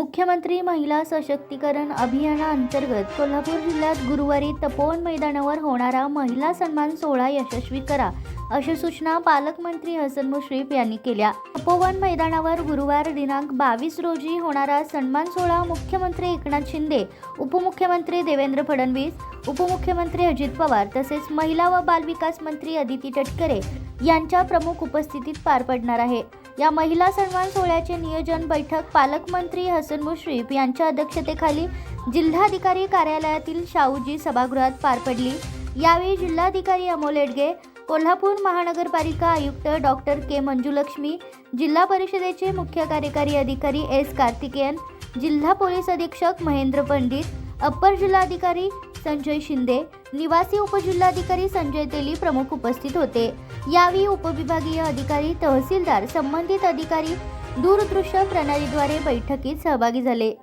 मुख्यमंत्री महिला सशक्तीकरण अभियानाअंतर्गत कोल्हापूर जिल्ह्यात गुरुवारी तपोवन मैदानावर होणारा महिला सन्मान सोहळा यशस्वी करा अशी सूचना पालकमंत्री हसन मुश्रीफ यांनी केल्या. तपोवन मैदानावर गुरुवार दिनांक बावीस रोजी होणारा सन्मान सोहळा मुख्यमंत्री एकनाथ शिंदे उपमुख्यमंत्री देवेंद्र फडणवीस उपमुख्यमंत्री अजित पवार तसेच महिला व बालविकास मंत्री अदिती तटकरे यांच्या प्रमुख उपस्थितीत पार पडणार आहे. या महिला सन्मान सोहळ्याचे नियोजन बैठक पालकमंत्री हसन मुश्रीफ यांच्या अध्यक्षतेखाली जिल्हाधिकारी कार्यालयातील शाहूजी सभागृहात पार पडली. यावेळी जिल्हाधिकारी अमोल एडगे कोल्हापूर महानगरपालिका आयुक्त डॉक्टर के मंजुलक्ष्मी जिल्हा परिषदेचे मुख्य कार्यकारी अधिकारी एस कार्तिकेयन जिल्हा पोलीस अधीक्षक महेंद्र पंडित अप्पर जिल्हाधिकारी संजय शिंदे निवासी उपजिल्हाधिकारी संजय तेली प्रमुख उपस्थित होते. यावेळी उपविभागीय अधिकारी तहसीलदार संबंधित अधिकारी दूरदृश्य प्रणालीद्वारे बैठकीत सहभागी झाले.